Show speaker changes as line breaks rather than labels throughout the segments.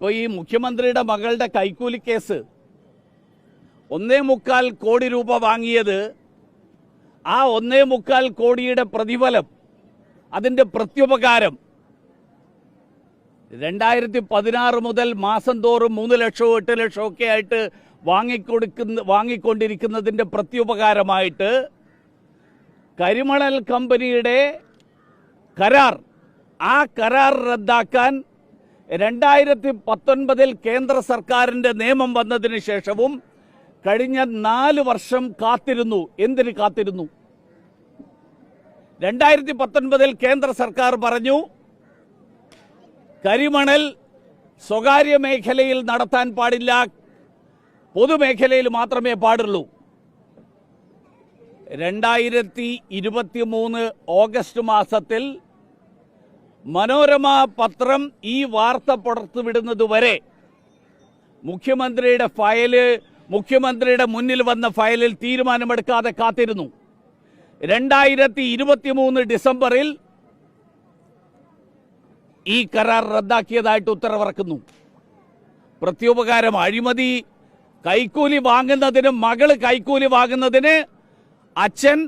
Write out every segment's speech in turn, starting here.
ഇപ്പോൾ ഈ മുഖ്യമന്ത്രിയുടെ മകളുടെ കൈക്കൂലി കേസ് ഒന്നേ മുക്കാൽ കോടി രൂപ വാങ്ങിയത് ആ ഒന്നേ മുക്കാൽ കോടിയുടെ പ്രതിഫലം അതിന്റെ പ്രത്യുപകാരം രണ്ടായിരത്തി പതിനാറ് മുതൽ മാസം തോറും മൂന്ന് ലക്ഷവും എട്ട് ലക്ഷവും ഒക്കെ ആയിട്ട് വാങ്ങിക്കൊടുക്കുന്ന വാങ്ങിക്കൊണ്ടിരിക്കുന്നതിന്റെ പ്രത്യുപകാരമായിട്ട് കരിമണൽ കമ്പനിയുടെ കരാർ ആ കരാർ റദ്ദാക്കാൻ രണ്ടായിരത്തി പത്തൊൻപതിൽ കേന്ദ്ര സർക്കാരിന്റെ നിയമം വന്നതിന് ശേഷവും കഴിഞ്ഞ നാല് വർഷം കാത്തിരുന്നു. എന്തിന് കാത്തിരുന്നു? രണ്ടായിരത്തി പത്തൊൻപതിൽ കേന്ദ്ര സർക്കാർ പറഞ്ഞു കരിമണൽ സ്വകാര്യ മേഖലയിൽ നടത്താൻ പാടില്ല. പൊതുമേഖലയിൽ മാത്രമേ പാടുള്ളൂ. രണ്ടായിരത്തി ഇരുപത്തി മൂന്ന് ഓഗസ്റ്റ് മാസത്തിൽ മനോരമ പത്രം ഈ വാർത്ത പുറത്തുവിടുന്നത് വരെ മുഖ്യമന്ത്രിയുടെ ഫയൽ മുഖ്യമന്ത്രിയുടെ മുന്നിൽ വന്ന ഫയലിൽ തീരുമാനമെടുക്കാതെ കാത്തിരുന്നു. രണ്ടായിരത്തി ഇരുപത്തി മൂന്ന് ഡിസംബറിൽ ഈ കരാർ റദ്ദാക്കിയതായിട്ട് ഉത്തരവിറക്കുന്നു. പ്രത്യുപകാരം അഴിമതി കൈക്കൂലി വാങ്ങുന്നതിന് മകൾ കൈക്കൂലി വാങ്ങുന്നതിന് അച്ഛൻ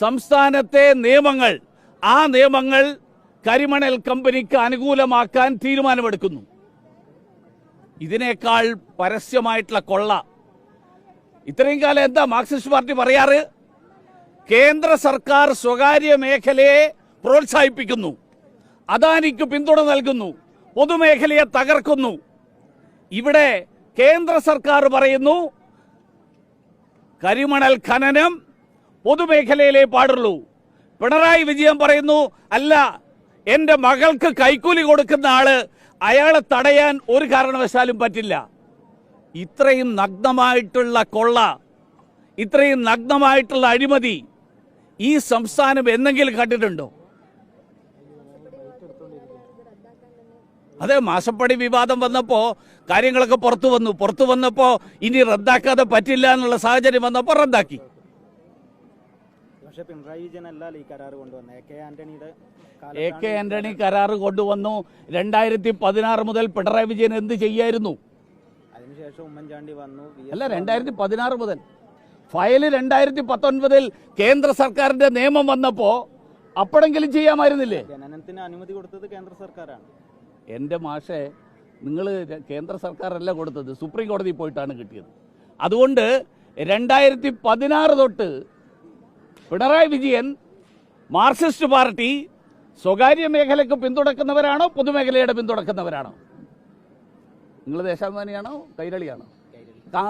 സംസ്ഥാനത്തെ നിയമങ്ങൾ ആ നിയമങ്ങൾ കരിമണൽ കമ്പനിക്ക് അനുകൂലമാക്കാൻ തീരുമാനമെടുക്കുന്നു. ഇതിനേക്കാൾ പരസ്യമായിട്ടുള്ള കൊള്ള. ഇത്രയും കാലം എന്താ മാർക്സിസ്റ്റ് പാർട്ടി പറയാറ്? കേന്ദ്ര സർക്കാർ സ്വകാര്യ മേഖലയെ പ്രോത്സാഹിപ്പിക്കുന്നു അദാനിക്ക് പിന്തുണ നൽകുന്നു പൊതുമേഖലയെ തകർക്കുന്നു. ഇവിടെ കേന്ദ്ര സർക്കാർ പറയുന്നു കരിമണൽ ഖനനം പൊതുമേഖലയിലേ പാടുള്ളൂ. പിണറായി വിജയൻ പറയുന്നു അല്ല എന്റെ മകൾക്ക് കൈക്കൂലി കൊടുക്കുന്ന ആൾ അയാളെ തടയാൻ ഒരു കാരണവശാലും പറ്റില്ല. ഇത്രയും നഗ്നമായിട്ടുള്ള കൊള്ള ഇത്രയും നഗ്നമായിട്ടുള്ള അഴിമതി ഈ സംസ്ഥാനം എന്തെങ്കിലും കണ്ടിട്ടുണ്ടോ? അതെ മാസപ്പടി വിവാദം വന്നപ്പോൾ കാര്യങ്ങളൊക്കെ പുറത്തു വന്നു. പുറത്തു വന്നപ്പോൾ ഇനി റദ്ദാക്കാതെ പറ്റില്ല എന്നുള്ള സാഹചര്യം വന്നപ്പോൾ റദ്ദാക്കി.
പക്ഷെ പിണറായി വിജയൻ അല്ലല്ലോ ഈ കരാർ കൊണ്ടുവന്നത് എ കെ ആന്റണിയുടെ
എ കെ ആന്റണി കരാറ്. കൊണ്ടുവന്നു. രണ്ടായിരത്തി പതിനാറ് മുതൽ പിണറായി വിജയൻ എന്ത് ചെയ്യായിരുന്നു?
അതിനുശേഷം ഉമ്മൻചാണ്ടി വന്നു
അല്ല രണ്ടായിരത്തി പതിനാറ് മുതൽ. ഫയൽ രണ്ടായിരത്തി പത്തൊൻപതിൽ കേന്ദ്ര സർക്കാരിന്റെ നിയമം വന്നപ്പോ അപ്പോഴെങ്കിലും ചെയ്യാമായിരുന്നില്ലേ?
ജനനത്തിന് അനുമതി കൊടുത്തത് കേന്ദ്ര സർക്കാരാണ്.
എന്റെ മാഷെ നിങ്ങൾ കേന്ദ്ര സർക്കാരല്ല കൊടുത്തത്. സുപ്രീം കോടതി പോയിട്ടാണ് കിട്ടിയത്. അതുകൊണ്ട് രണ്ടായിരത്തി പതിനാറ് തൊട്ട് പിണറായി വിജയൻ മാർക്സിസ്റ്റ് പാർട്ടി സ്വകാര്യ മേഖലയ്ക്ക് പിന്തുണക്കുന്നവരാണോ പൊതുമേഖലയുടെ പിന്തുണക്കുന്നവരാണോ? നിങ്ങൾ ദേശാഭിമാനിയാണോ കൈരളിയാണോ? ആ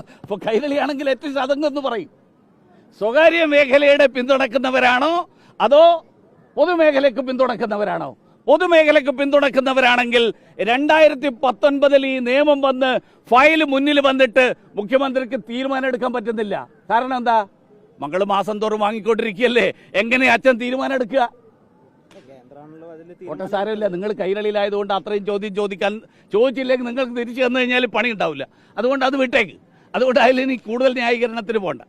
അപ്പോൾ കൈരളിയാണെങ്കിൽ ഏറ്റവും അതങ്ങെന്ന് പറയും. സ്വകാര്യ മേഖലയുടെ പിന്തുണക്കുന്നവരാണോ അതോ പൊതുമേഖലയ്ക്ക് പിന്തുണക്കുന്നവരാണോ? പൊതുമേഖലയ്ക്ക് പിന്തുണക്കുന്നവരാണെങ്കിൽ രണ്ടായിരത്തി പത്തൊൻപതിൽ ഈ നിയമം വന്ന് ഫയൽ മുന്നിൽ വന്നിട്ട് മുഖ്യമന്ത്രിക്ക് തീരുമാനം എടുക്കാൻ പറ്റുന്നില്ല. കാരണം എന്താ? മകൾ മാസം തോറും വാങ്ങിക്കൊണ്ടിരിക്കുകയല്ലേ? എങ്ങനെ അച്ഛൻ തീരുമാനം എടുക്കുക കോട്ട സാരമില്ല നിങ്ങൾ കൈരളിയിലായതുകൊണ്ട് അത്രയും ചോദ്യം ചോദിക്കാൻ ചോദിച്ചില്ലെങ്കിൽ നിങ്ങൾക്ക് തിരിച്ചു തന്നു കഴിഞ്ഞാൽ പണി ഉണ്ടാവില്ല അതുകൊണ്ട് അത് വിട്ടേക്ക്. അതുകൊണ്ട് അതിൽ ഇനി കൂടുതൽ ന്യായീകരണത്തിന് പോണ്ട.